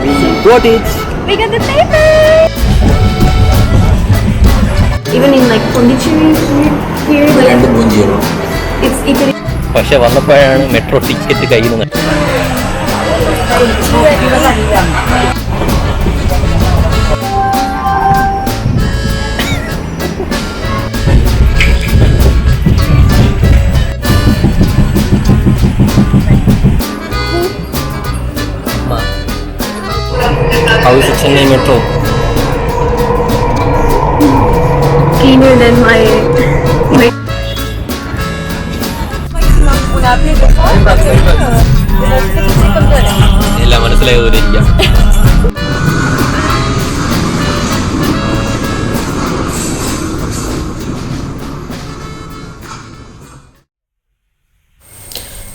Got it. We got the paper! Even in like Pondicherry here, here like it's Italy. പക്ഷെ വന്നപ്പോഴാണ് metro ticket കയ്യിൽ നിന്ന് Chennai metro Cleaner than my my എല്ലാം മനസ്സിലായതിരിക്കാം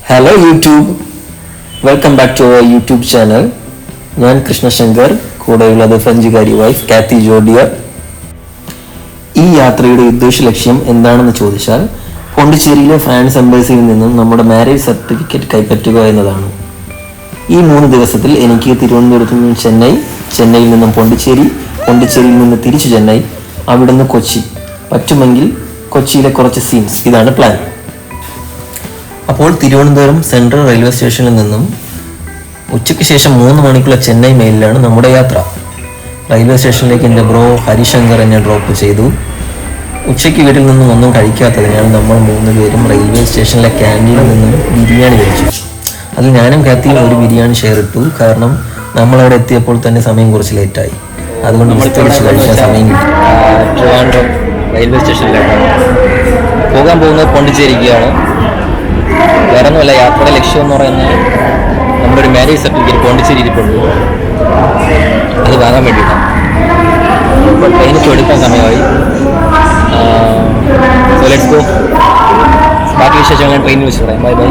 hello YouTube welcome back to our YouTube channel ഞാൻ കൃഷ്ണശങ്കർ. കൂടെയുള്ളത് ഫ്രഞ്ചുകാരി wife കാത്തി ജോഡിയർ ഈ യാത്രയുടെ ഉദ്ദേശ ലക്ഷ്യം എന്താണെന്ന് ചോദിച്ചാൽ പോണ്ടിച്ചേരിയിലെ ഫ്രാൻസ് എംബസിയിൽ നിന്നും നമ്മുടെ മാരേജ് സർട്ടിഫിക്കറ്റ് കൈപ്പറ്റുക എന്നതാണ്. ഈ മൂന്ന് ദിവസത്തിൽ എനിക്ക് തിരുവനന്തപുരത്ത് നിന്നും ചെന്നൈ ചെന്നൈയിൽ നിന്നും പോണ്ടിച്ചേരി പോണ്ടിച്ചേരിയിൽ നിന്ന് തിരിച്ചു ചെന്നൈ അവിടെ നിന്ന് കൊച്ചി. പറ്റുമെങ്കിൽ കൊച്ചിയിലെ കുറച്ച് സീൻസ് ഇതാണ് പ്ലാൻ അപ്പോൾ തിരുവനന്തപുരം സെൻട്രൽ റെയിൽവേ സ്റ്റേഷനിൽ നിന്നും ഉച്ചയ്ക്ക് ശേഷം മൂന്ന് മണിക്കുള്ള ചെന്നൈ മെയിലിലാണ് നമ്മുടെ യാത്ര. റെയിൽവേ സ്റ്റേഷനിലേക്ക് എന്റെ ബ്രോ ഹരിശങ്കർ എന്നെ ഡ്രോപ്പ് ചെയ്തു. ഉച്ചയ്ക്ക് വീട്ടിൽ നിന്നും ഒന്നും കഴിക്കാത്തതിനാൽ നമ്മൾ മൂന്ന് പേരും റെയിൽവേ സ്റ്റേഷനിലെ ക്യാന്റീനിൽ നിന്നും ബിരിയാണി കഴിച്ചു. അതിൽ ഞാനും കാത്തിയും ഒരു ബിരിയാണി ഷെയർ ഇട്ടു. കാരണം നമ്മൾ അവിടെ എത്തിയപ്പോൾ തന്നെ സമയം കുറച്ച് ലേറ്റായി അതുകൊണ്ട് വിസ്തരിച്ച് കഴിക്കാൻ സമയം കിട്ടി. ട്രിവാൻഡ്രം റെയിൽവേ സ്റ്റേഷനിലേക്കാണ് പോകാൻ പോകുന്നത് പോണ്ടിച്ചേരിക്കുകയാണ് വേറെ ഒന്നുമല്ല യാത്രയുടെ ലക്ഷ്യം എന്ന് പറയുന്നത് നമ്മുടെ ഒരു മാരേജ് സർട്ടിഫിക്കറ്റ് പോണ്ടിച്ചേരി ഇരിപ്പുണ്ട് അത് വാങ്ങാൻ വേണ്ടിയിട്ടാണ് ഇപ്പോൾ ട്രെയിൻ ഇപ്പോൾ എടുക്കാൻ സമയമായി. ബാക്കി വിശേഷങ്ങൾ ഞാൻ ട്രെയിനിൽ വെച്ച് പറയാം. Bye bye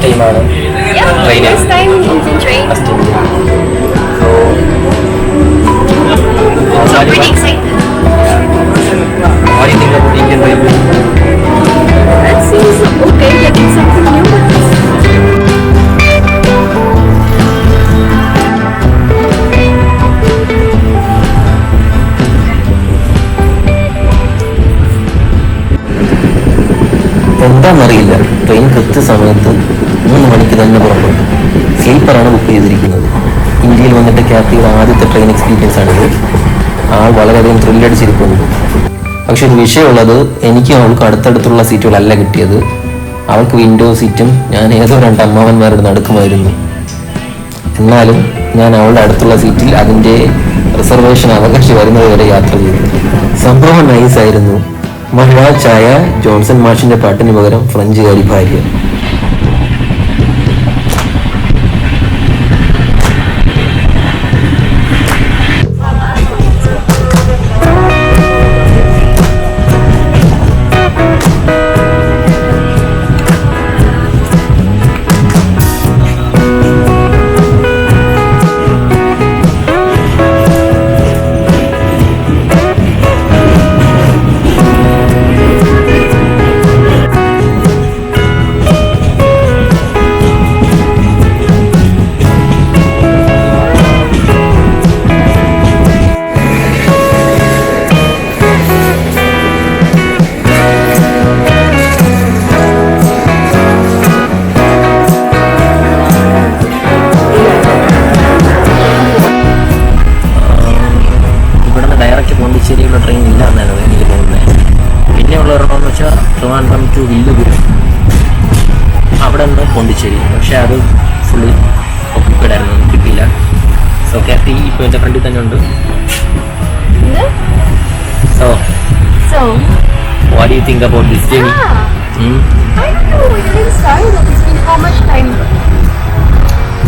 something new. എന്താണെന്നറിയില്ല ട്രെയിൻ കൃത്യസമയത്ത് മൂന്ന് മണിക്ക് തന്നെ പുറപ്പെട്ടു. സ്ലീപ്പറാണ് ബുക്ക് ചെയ്തിരിക്കുന്നത്. ഇന്ത്യയിൽ വന്നിട്ട് ക്യാത്തിയുടെ ആദ്യത്തെ ട്രെയിൻ എക്സ്പീരിയൻസ് ആണിത്. ആൾ വളരെയധികം ത്രില്ലടിച്ചിരിക്കുന്നു പക്ഷെ ഒരു വിഷയമുള്ളത് എനിക്കും അവൾക്ക് അടുത്തടുത്തുള്ള സീറ്റുകളല്ല കിട്ടിയത്. അവൾക്ക് വിൻഡോ സീറ്റും ഞാൻ ഏതോ രണ്ട് അമ്മാവന്മാരുടെ നടുക്കുമായിരുന്നു. എന്നാലും ഞാൻ അവളുടെ അടുത്തുള്ള സീറ്റിൽ അതിന്റെ റിസർവേഷൻ അവകാശി വരുന്നത് വരെ യാത്ര ചെയ്തു. സംഭവം നൈസായിരുന്നു മഹിള ചായ ജോൺസൺ മാഷിന്റെ പാട്ടിന് പകരം ഫ്രഞ്ചുകാരി ഭാര്യ. പക്ഷേ അത് ഫുള്ളി ഒക്യുപ്പൈഡ് ആയിരുന്നു ഒന്നും കിട്ടിയില്ല സോ കാത്തി ഇപ്പോൾ എൻ്റെ ഫ്രണ്ടിൽ തന്നെ ഉണ്ട് so So, what you think about this journey ah, I don't know, it didn't start. It's been how much time?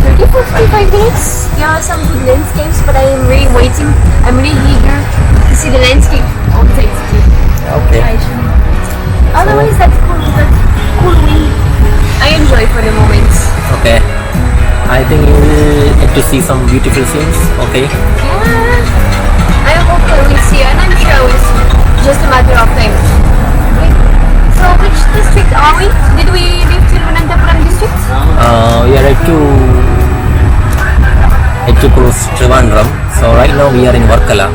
30, 45 minutes? Yeah, some good landscapes, but I am really waiting. I'm really eager to see the landscape of the city. Okay Actually. Otherwise, that's cool. That's cool wind. I enjoy for the moments. Okay. I think you will get to see some beautiful scenes. Okay. Yeah. I hope I will see, and I'm sure it's just a matter of time. Okay. So, which district are we? Did we leave Thiruvananthapuram district? Uh, we are at to at to close Trivandrum. So right now we are in Varkala.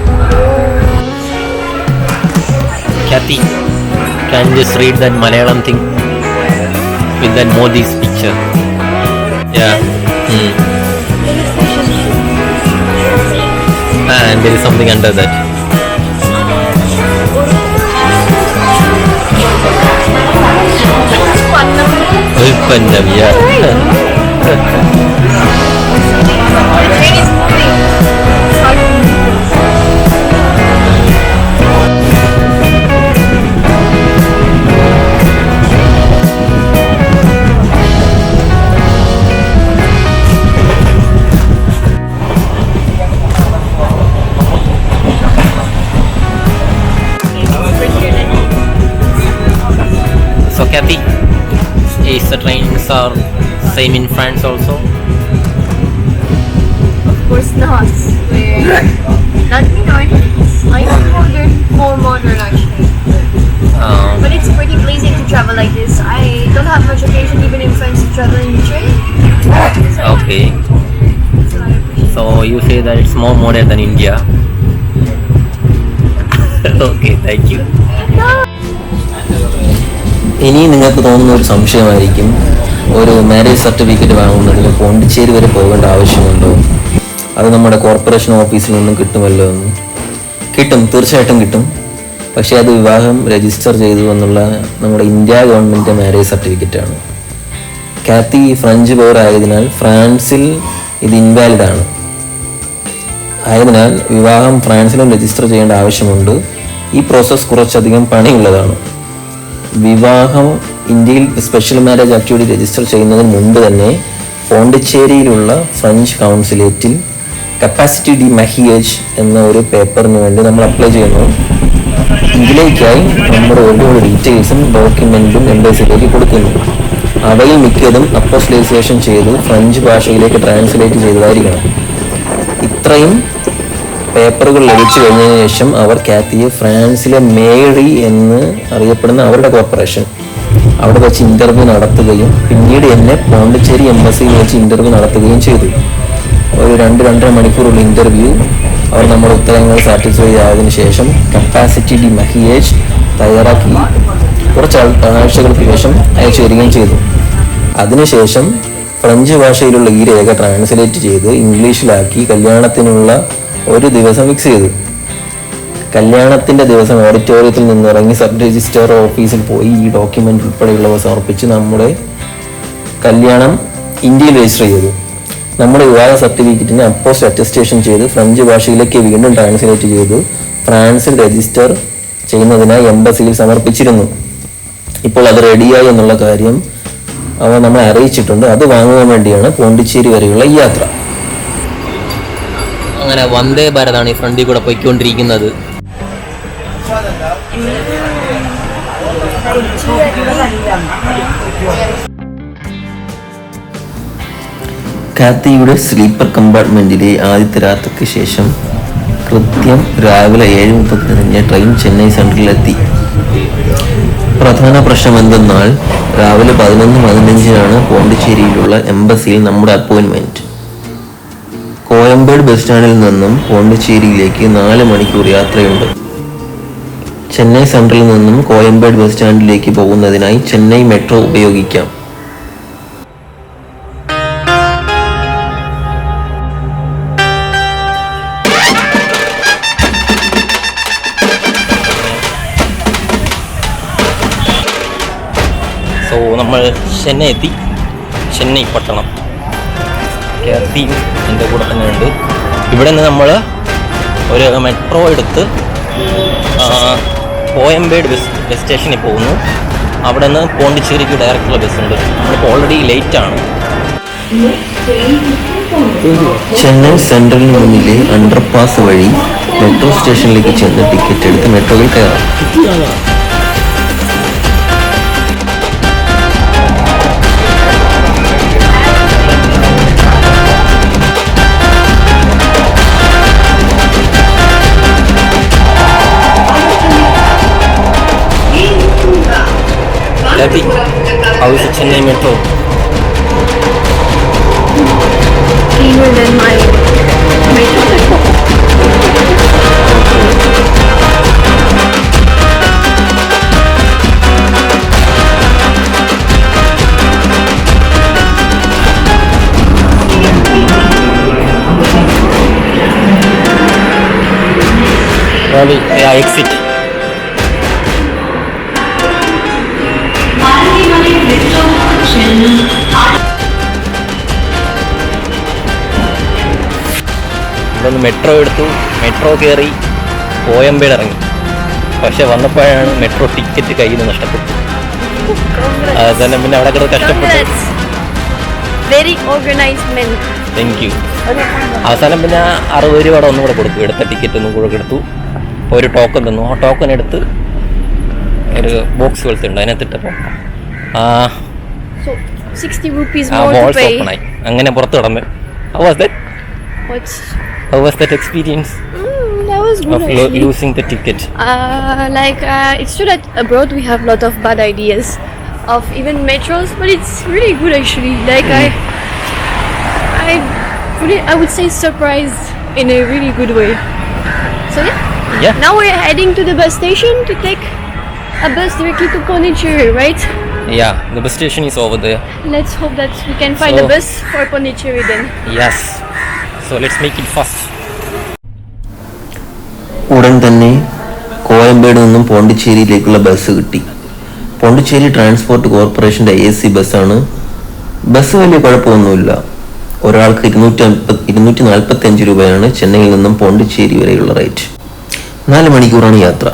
Kathy, can you just read that Malayalam thing? With that Modi's picture? Yeah. Hmm. And there is something under that. Ulpannam, yeah. So Kathy, is the trains are same in France also? Of course not. We're not modern. I am modern, more modern actually. Um, But it's pretty pleasing to travel like this. I don't have much occasion even in France to travel in train. So, okay. so So you say that it's more modern than India. okay, thank you. ഇനി നിങ്ങൾക്ക് തോന്നുന്ന ഒരു സംശയമായിരിക്കും. ഒരു marriage certificate വാങ്ങുന്നതിൽ Pondicherry വരെ പോകേണ്ട ആവശ്യമുണ്ടോ? അത് നമ്മുടെ കോർപ്പറേഷൻ ഓഫീസിൽ നിന്നും കിട്ടുമല്ലോ എന്ന്. കിട്ടും തീർച്ചയായിട്ടും കിട്ടും. പക്ഷേ അത് വിവാഹം രജിസ്റ്റർ ചെയ്തു എന്നുള്ള നമ്മുടെ ഇന്ത്യ ഗവൺമെന്റ് മാരേജ് സർട്ടിഫിക്കറ്റാണ് കാത്തി ഫ്രഞ്ച് പവർ ആയതിനാൽ ഫ്രാൻസിൽ ഇത് ഇൻവാലിഡ് ആണ്. ആയതിനാൽ വിവാഹം ഫ്രാൻസിലും രജിസ്റ്റർ ചെയ്യേണ്ട ആവശ്യമുണ്ട്. ഈ പ്രോസസ്സ് കുറച്ചധികം പണിയുള്ളതാണ്. വിവാഹം ഇന്ത്യയിൽ സ്പെഷ്യൽ മാരേജ് ആക്ടിവിറ്റി രജിസ്റ്റർ ചെയ്യുന്നതിന് മുമ്പ് തന്നെ പോണ്ടിച്ചേരിയിലുള്ള ഫ്രഞ്ച് കൗൺസിലേറ്റിൽ കപ്പാസിറ്റി ഡി മഹിയേജ് എന്ന ഒരു പേപ്പറിന് വേണ്ടി നമ്മൾ അപ്ലൈ ചെയ്യുന്നു. ഇതിലേക്കായി നമ്മുടെ ഓരോ ഡീറ്റെയിൽസും ഡോക്യുമെന്റും എംബസിയിലേക്ക് കൊടുക്കുന്നു. അവയിൽ മിക്കതും അപ്പോസ്ലേസേഷൻ ചെയ്ത് ഫ്രഞ്ച് ഭാഷയിലേക്ക് ട്രാൻസ്ലേറ്റ് ചെയ്തതായിരിക്കണം. ഇത്രയും പേപ്പറുകൾ ലഭിച്ചു കഴിഞ്ഞതിന് ശേഷം അവർ കാത്തിയെ ഫ്രാൻസിലെ മേറി എന്ന് അറിയപ്പെടുന്ന അവരുടെ കോർപ്പറേഷൻ. അവിടെ വെച്ച് ഇന്റർവ്യൂ നടത്തുകയും പിന്നീട് എന്നെ പോണ്ടിച്ചേരി എംബസിയിൽ വെച്ച് ഇന്റർവ്യൂ നടത്തുകയും ചെയ്തു. ഒരു രണ്ട് രണ്ടര മണിക്കൂറുള്ള ഇന്റർവ്യൂ അവർ നമ്മുടെ ഉത്തരങ്ങൾ സാറ്റിസ്ഫൈ ആയതിനു ശേഷം കപ്പാസിറ്റി ഡി മഹിയേജ് തയ്യാറാക്കി കുറച്ച് ആഴ്ചകൾക്ക് ശേഷം അയച്ചു വരികയും ചെയ്തു. അതിനുശേഷം ഫ്രഞ്ച് ഭാഷയിലുള്ള ഈ രേഖ ട്രാൻസ്ലേറ്റ് ചെയ്ത് ഇംഗ്ലീഷിലാക്കി കല്യാണത്തിനുള്ള ഒരു ദിവസം ഫിക്സ് ചെയ്തു. കല്യാണത്തിന്റെ ദിവസം ഓഡിറ്റോറിയത്തിൽ നിന്ന് ഇറങ്ങി സബ് രജിസ്ട്രാർ ഓഫീസിൽ പോയി ഈ ഡോക്യുമെന്റ് ഉൾപ്പെടെയുള്ളവ സമർപ്പിച്ച് നമ്മുടെ കല്യാണം ഇന്ത്യയിൽ രജിസ്റ്റർ ചെയ്തു. നമ്മുടെ വിവാഹ സർട്ടിഫിക്കറ്റിന് അപ്പോസ്റ്റ് അറ്റസ്റ്റേഷൻ ചെയ്ത് ഫ്രഞ്ച് ഭാഷയിലേക്ക് വീണ്ടും ട്രാൻസ്ലേറ്റ് ചെയ്തു. ഫ്രാൻസിൽ രജിസ്റ്റർ ചെയ്യുന്നതിനായി എംബസിയിൽ സമർപ്പിച്ചിരുന്നു. ഇപ്പോൾ അത് റെഡിയായി എന്നുള്ള കാര്യം അവ നമ്മളെ അറിയിച്ചിട്ടുണ്ട്. അത് വാങ്ങുവാൻ വേണ്ടിയാണ് പോണ്ടിച്ചേരി വരെയുള്ള യാത്ര. അങ്ങനെ വന്ദേ ഭാരതാണ് ഈ ഫ്രണ്ടിൽ കൂടെ പോയിക്കൊണ്ടിരിക്കുന്നത്. കാത്തിയുടെ സ്ലീപ്പർ കമ്പാർട്ട്മെന്റിലെ ആദ്യത്തെ രാത്രിക്ക് ശേഷം കൃത്യം രാവിലെ ഏഴ് മുപ്പത്തിനഞ്ച് ട്രെയിൻ ചെന്നൈ സെൻട്രലിലെത്തി. പ്രധാന പ്രശ്നം എന്തെന്നാൽ രാവിലെ പതിനൊന്ന് പതിനഞ്ചിനാണ് പോണ്ടിച്ചേരിയിലുള്ള എംബസിയിൽ നമ്മുടെ അപ്പോയിൻമെന്റ്. കോയമ്പേട് ബസ് സ്റ്റാൻഡിൽ നിന്നും പോണ്ടിച്ചേരിയിലേക്ക് നാല് മണിക്കൂർ യാത്രയുണ്ട്. ചെന്നൈ സെൻട്രലിൽ നിന്നും കോയമ്പേട് ബസ് സ്റ്റാൻഡിലേക്ക് പോകുന്നതിനായി ചെന്നൈ മെട്രോ ഉപയോഗിക്കാം. സോ നമ്മൾ ചെന്നൈ എത്തി. ചെന്നൈ പട്ടണം. കയർത്തിയും എന്റെ കൂടെ തന്നെ ഉണ്ട്. ഇവിടെ നിന്ന് നമ്മൾ ഒരു മെട്രോ എടുത്ത് കോയമ്പേട് ബസ് ബസ് സ്റ്റേഷനിൽ പോകുന്നു. അവിടെ നിന്ന് പോണ്ടിച്ചേരിക്ക് ഡയറക്റ്റുള്ള ബസ് ഉണ്ട്. നമ്മളിപ്പോൾ ഓൾറെഡി ലേറ്റ് ആണ്. ചെന്നൈ സെൻട്രലിന് മുന്നിലെ അണ്ടർപാസ് വഴി മെട്രോ സ്റ്റേഷനിലേക്ക് ചെന്ന് ടിക്കറ്റ് എടുത്ത് മെട്രോയിൽ കയറാം. Lepic aus Chennai Metro. Cleaner than my metro. Sorry, I exit. ഇവിടുന്ന് മെട്രോ എടുത്തു. മെട്രോ കയറി കോയമ്പേട് ഇറങ്ങി. പക്ഷെ വന്നപ്പോഴാണ് മെട്രോ ടിക്കറ്റ് കയ്യിൽ നിന്ന് നഷ്ടപ്പെട്ടു അതന്നെ പിന്നെ അവിടെ കിടന്ന് കഷ്ടപ്പെട്ടു. താങ്ക് യു അവസാനം പിന്നെ അറുപത് രൂപ അവിടെ ഒന്നും കൂടെ കൊടുത്തു. എടുത്ത ടിക്കറ്റ് ഒന്നും കൂടെ എടുത്തു ഒരു ടോക്കൺ തന്നു. ആ ടോക്കൺ എടുത്ത് ഒരു ബോക്സ് പോലത്തെ ഉണ്ട്. അതിനകത്തിട്ടപ്പോൾ ആ സിക്സ്റ്റി 60 rupees ആ more to ബോൾസ് pay. ഓപ്പൺ ആയി. അങ്ങനെ പുറത്ത് കടന്ന്. How was that How was that experience? Mm, of lo- losing the ticket. Uh, like uh, it's true that abroad we have a lot of bad ideas of even metros, but it's really good actually. Like mm. I, I, really, I would say surprised in a really good way. So yeah. Yeah. Now we're heading to the bus station to take a bus directly to Pondicherry, right? Yeah, the bus station is over there. Let's hope that we can find so, a bus for Pondicherry then. Yes. So let's make it fast ഉടൻ തന്നെ കോയമ്പേട് നിന്നും പോണ്ടിച്ചേരിയിലേക്കുള്ള bus കിട്ടി. Pondicherry transport കോർപ്പറേഷന്റെ A C ബസ്സാണ്. Bus വലിയ കുഴപ്പമൊന്നുമില്ല. ഒരാൾക്ക് ഇരുന്നൂറ്റി അമ്പത് ഇരുന്നൂറ്റി നാൽപ്പത്തി അഞ്ച് രൂപയാണ് ചെന്നൈയിൽ നിന്നും പോണ്ടിച്ചേരി വരെയുള്ള റേറ്റ്. നാല് മണിക്കൂറാണ് യാത്ര.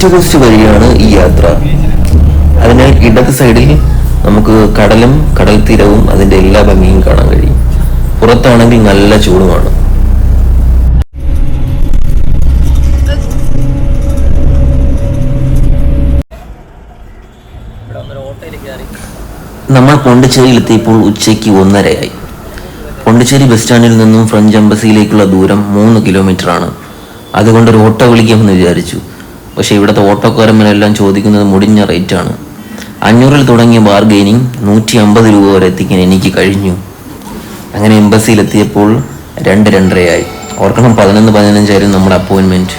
ഈസ്റ്റ് കോസ്റ്റ് വഴിയാണ് ഈ യാത്ര. അതിനാൽ ഇടത് സൈഡിൽ നമുക്ക് കടലും കടൽ തീരവും അതിന്റെ എല്ലാ ഭംഗിയും കാണാൻ കഴിയും. പുറത്താണെങ്കിൽ നല്ല ചൂടുമാണ്. നമ്മൾ പോണ്ടിച്ചേരിയിൽ എത്തിയപ്പോൾ ഉച്ചയ്ക്ക് ഒന്നരയായി. പോണ്ടിച്ചേരി ബസ് സ്റ്റാൻഡിൽ നിന്നും ഫ്രഞ്ച് എംബസിയിലേക്കുള്ള ദൂരം മൂന്ന് കിലോമീറ്റർ ആണ്. അതുകൊണ്ട് ഒരു ഓട്ടോ വിളിക്കാമെന്ന് വിചാരിച്ചു. പക്ഷേ ഇവിടുത്തെ ഓട്ടോക്കാരന്മാരെല്ലാം ചോദിക്കുന്നത് മുടിഞ്ഞ റേറ്റാണ് അഞ്ഞൂറിൽ തുടങ്ങിയ ബാർഗെയിനിങ് നൂറ്റി അമ്പത് രൂപ വരെ എത്തിക്കാൻ എനിക്ക് കഴിഞ്ഞു. അങ്ങനെ എംബസിയിലെത്തിയപ്പോൾ രണ്ട് രണ്ടരയായി. ഓർക്കണം പതിനൊന്ന് പതിനഞ്ചായിരുന്നു നമ്മുടെ അപ്പോയിൻമെന്റ്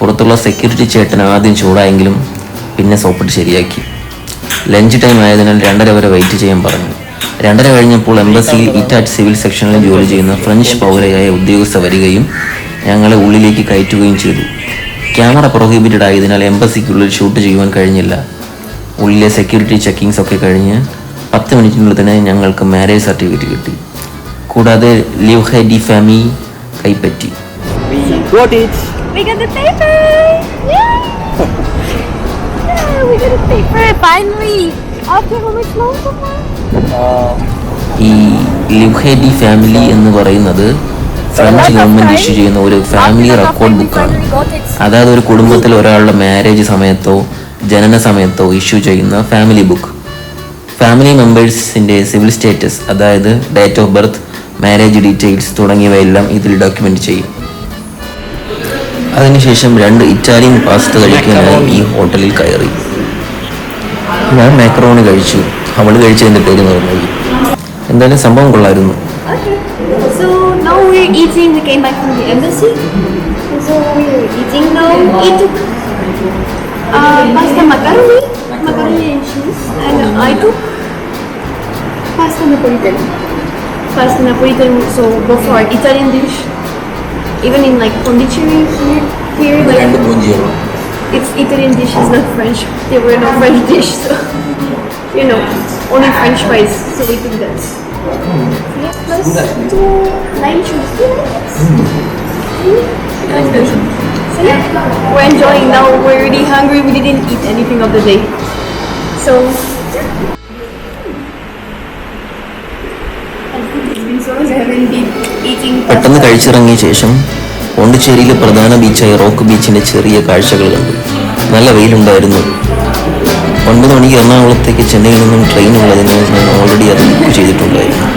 പുറത്തുള്ള സെക്യൂരിറ്റി ചേട്ടൻ ആദ്യം ചൂടായെങ്കിലും പിന്നെ സോപ്പിട്ട് ശരിയാക്കി. ലഞ്ച് ടൈം ആയതിനാൽ രണ്ടര വരെ വെയിറ്റ് ചെയ്യാൻ പറഞ്ഞു. രണ്ടര കഴിഞ്ഞപ്പോൾ എംബസിയിൽ ഇറ്റാറ്റ് സിവിൽ സെക്ഷനിൽ ജോലി ചെയ്യുന്ന ഫ്രഞ്ച് പൗരയായ ഉദ്യോഗസ്ഥ വരികയും ഞങ്ങളെ ഉള്ളിലേക്ക് കയറ്റുകയും ചെയ്തു. ക്യാമറ പ്രൊഹിബിറ്റഡ് ആയതിനാൽ എംബസിക്കുള്ളിൽ ഷൂട്ട് ചെയ്യുവാൻ കഴിഞ്ഞില്ല ഉള്ളിലെ സെക്യൂരിറ്റി ചെക്കിങ്സ് ഒക്കെ കഴിഞ്ഞ് പത്ത് മിനിറ്റിനുള്ളിൽ തന്നെ ഞങ്ങൾക്ക് മാരേജ് സർട്ടിഫിക്കറ്റ് കിട്ടി കൂടാതെ ലിവ് ഹെ ഡി ഫാമി കൈപ്പറ്റി We got it. We got the paper! Yeah! yeah, we got the paper finally! After how much long so far? ഈ ലിവ് ഹെ ഡി ഫാമിലി എന്ന് പറയുന്നത് ഫ്രഞ്ച് ഗവൺമെന്റ് ഇഷ്യൂ ചെയ്യുന്ന ഒരു ഫാമിലി റെക്കോർഡ് ബുക്കാണ് അതായത് ഒരു കുടുംബത്തിൽ ഒരാളുടെ മാരേജ് സമയത്തോ ജനന സമയത്തോ ഇഷ്യൂ ചെയ്യുന്ന ഫാമിലി ബുക്ക് ഫാമിലി മെമ്പേഴ്സിന്റെ സിവിൽ സ്റ്റേറ്റസ് അതായത് date of birth marriage details തുടങ്ങിയവയെല്ലാം ഇതിൽ ഡോക്യുമെന്റ് ചെയ്യും. അതിനുശേഷം രണ്ട് ഇറ്റാലിയൻ പാസ്ത കഴിക്കാനായി ഈ ഹോട്ടലിൽ കയറി. ഞാൻ മാക്രോണി കഴിച്ചു. അവൾ കഴിച്ചതിന്റെ പേര് നിർമ്മി എന്തായാലും സംഭവം കൊള്ളായിരുന്നു. We're eating. We came back from the embassy. So we're eating now. It took uh, pasta macaroni, macaroni and cheese, and I took pasta napolitan. Pasta napolitan. So go for it. Italian dish. Even in like Pondicherry here, here like it's Italian dish. It's not French. There were no French dish, so you know only French fries. So we took that. Yeah, plus two lime juice. So yeah, we're enjoying now. We're really hungry. We didn't eat anything of the day. So eating പെട്ടെന്ന്. കഴിച്ചിറങ്ങിയ ശേഷം പോണ്ടിച്ചേരിയിലെ പ്രധാന ബീച്ചായ rock ബീച്ചിന്റെ ചെറിയ കാഴ്ചകൾ കണ്ടു നല്ല വെയിലുണ്ടായിരുന്നു ഒൻപത് മണിക്ക് എറണാകുളത്തേക്ക് ചെന്നൈയിൽ നിന്നും ട്രെയിൻ ഉള്ളതിനാൽ ഞാൻ ഓൾറെഡി അത് ബുക്ക് ചെയ്തിട്ടുണ്ടായിരുന്നു.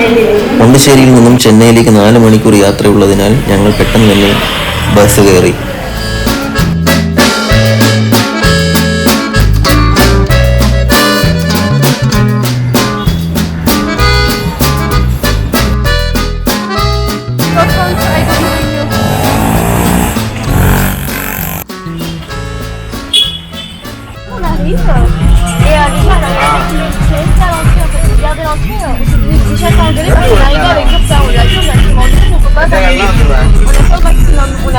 പോണ്ടിശ്ശേരിയിൽ നിന്നും ചെന്നൈയിലേക്ക് നാല് മണിക്കൂർ യാത്രയുള്ളതിനാൽ ഞങ്ങൾ പെട്ടെന്ന് തന്നെ ബസ് കയറി. What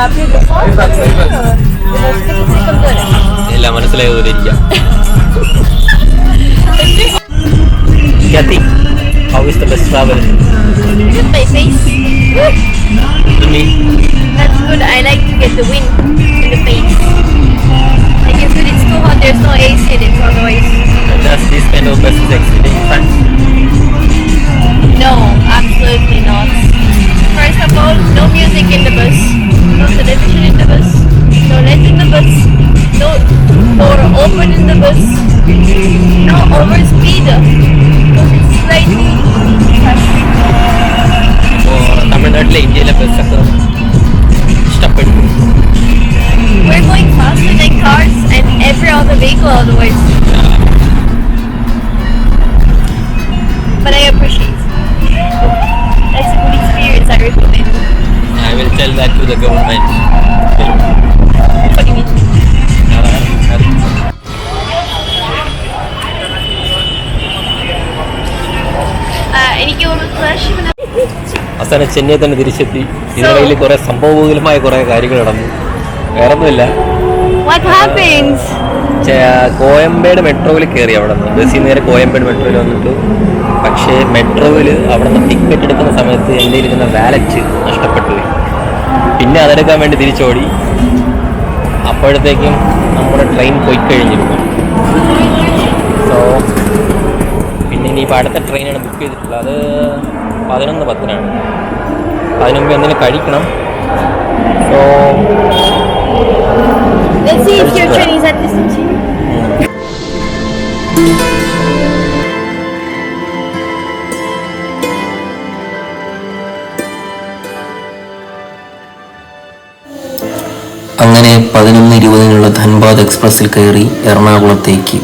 l'air. എല്ലാം മനസ്സിലായതുപോലെ ഇരിക്കാം Kathy, how is the best travel? Just my face. To me, That's good. I like to get the wind in the face. Like it's good. It's too hot. There's no AC in it, otherwise. does this kind of bus is bus, no door open in the bus, no overspeed, because it's slightly fast. അപ്പോൾ തമിഴ്നാട്ടിലെ ഇന്ത്യയിലെ ബസ്സൊക്കെ ഇഷ്ടപ്പെട്ടു We're going faster than cars and every other vehicle otherwise. But I appreciate. That's a good experience. I recommend. I will tell that to the government അവസാനം ചെന്നൈ തന്നെ തിരിച്ചെത്തി. ഇതിനിടയിൽ കുറെ സംഭവകൂലമായ കുറെ കാര്യങ്ങൾ നടന്നു. വേറെ ഒന്നുമില്ല What happens? ചെ- കോയമ്പേട് മെട്രോയിൽ കയറി അവിടെ നിന്ന്. ബസ്സിൽ നേരെ കോയമ്പേട് മെട്രോയിൽ വന്നിട്ട്. പക്ഷേ മെട്രോയിൽ അവിടെ നിന്ന് ടിക്കറ്റ് എടുക്കുന്ന സമയത്ത് എന്റെ ഇരിക്കുന്ന വാലറ്റ് നഷ്ടപ്പെട്ടു. പിന്നെ അതെടുക്കാൻ വേണ്ടി തിരിച്ചോടി. അപ്പോഴത്തേക്കും നമ്മുടെ ട്രെയിൻ പോയി കഴിഞ്ഞിരിക്കും സോ പിന്നെ ഇനിയിപ്പോൾ അടുത്ത ട്രെയിനാണ് ബുക്ക് ചെയ്തിട്ടുള്ളത്. അത് പതിനൊന്ന് പത്തിനാണ്. അതിനു മുമ്പ് എന്തെങ്കിലും കഴിക്കണം. So Let's see if your train is at this station. അങ്ങനെ പതിനൊന്ന് ഇരുപതിനുള്ള ധൻബാദ് എക്സ്പ്രസ്സിൽ കയറി എറണാകുളത്തേക്ക്.